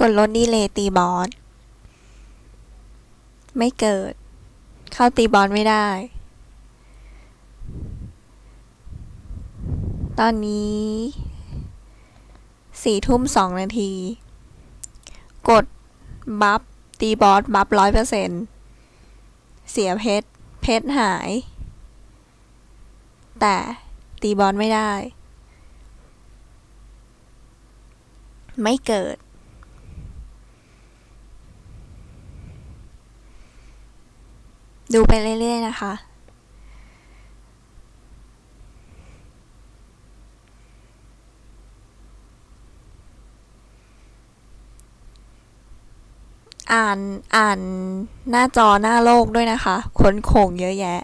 กดลดดีเลย์ตีบอส ไม่เกิด เข้าตีบอสไม่ได้ ตอนนี้สี่ทุ่มสองนาที กดบัฟตีบอสบัฟร้อยเปอร์เซ็นเสียเพชร เพชรหาย แต่ตีบอสไม่ได้ ไม่เกิด ดูไปเรื่อย ๆ นะคะ อ่านอ่านหน้าจอหน้าโลกด้วยนะคะค้นโขงเยอะแยะ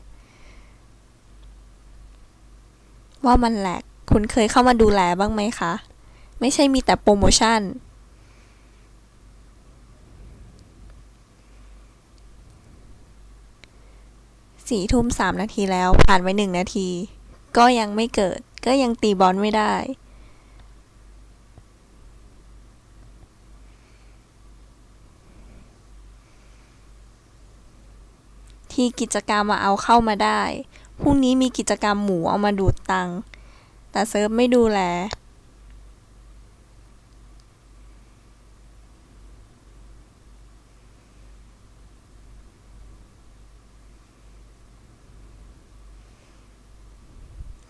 ว่ามันแหลก คุณเคยเข้ามาดูแลบ้างไหมคะ ไม่ใช่มีแต่โปรโมชั่น สี่ทุ่มสามนาทีแล้วผ่านไปหนึ่งนาที ก็ยังไม่เกิด ก็ยังตีบอลไม่ได้ ที่กิจกรรมมาเอาเข้ามาได้พรุ่งนี้มีกิจกรรมหมูเอามาดูดตังแต่เซิร์ฟไม่ดูแล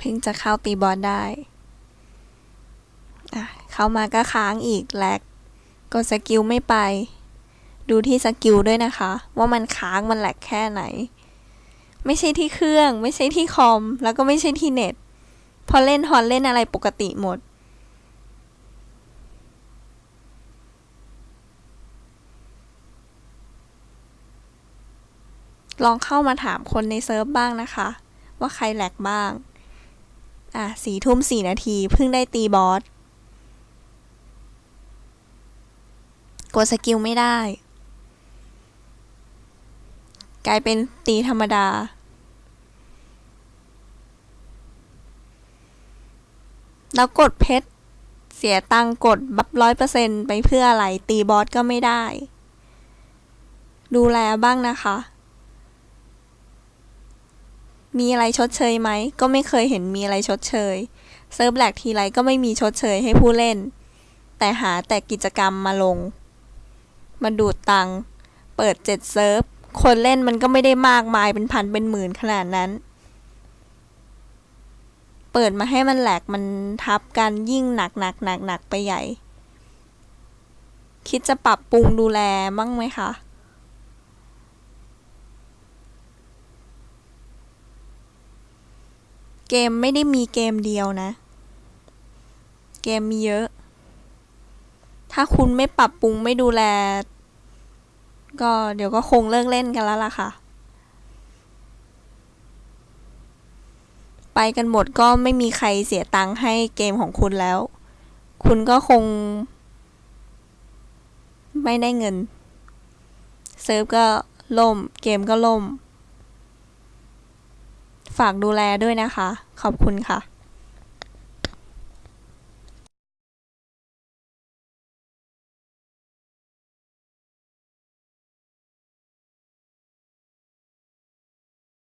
พิ่งจะเข้าตีบอลได้ เข้ามาก็ค้างอีกแลกกดสกิลไม่ไป ดูที่สกิลด้วยนะคะ ว่ามันค้างมันแหลกแค่ไหน ไม่ใช่ที่เครื่อง ไม่ใช่ที่คอม แล้วก็ไม่ใช่ที่เน็ต พอเล่นฮอนเล่นอะไรปกติหมดลองเข้ามาถามคนในเซิร์ฟบ้างนะคะ ว่าใครแหลกบ้าง อะสี่ทุ่มสี่นาทีเพิ่งได้ตีบอส กดสกิลไม่ได้ กลายเป็นตีธรรมดา แล้วกดเพชร เสียตังกดบัฟร้อยเปอร์เซ็นไปเพื่ออะไร ตีบอสก็ไม่ได้ ดูแลบ้างนะคะ มีอะไรชดเชยไหม ก็ไม่เคยเห็นมีอะไรชดเชย เซิร์ฟแหลกทีไรก็ไม่มีชดเชยให้ผู้เล่น แต่หาแต่กิจกรรมมาลง มาดูดตัง เปิดเจ็ดเซิร์ฟ คนเล่นมันก็ไม่ได้มากมายเป็นพันเป็นหมื่นขนาดนั้น เปิดมาให้มันแหลกมันทับกันยิ่งหนักหนักหนักหนักไปใหญ่ คิดจะปรับปรุงดูแลบ้างไหมคะ เกมไม่ได้มีเกมเดียวนะ เกมมีเยอะ ถ้าคุณไม่ปรับปรุงไม่ดูแล ก็เดี๋ยวก็คงเลิกเล่นกันแล้วล่ะค่ะ ไปกันหมดก็ไม่มีใครเสียตังค์ให้เกมของคุณแล้ว คุณก็คง ไม่ได้เงิน เซิร์ฟก็ล่ม เกมก็ล่ม ฝากดูแลด้วยนะคะ ขอบคุณค่ะ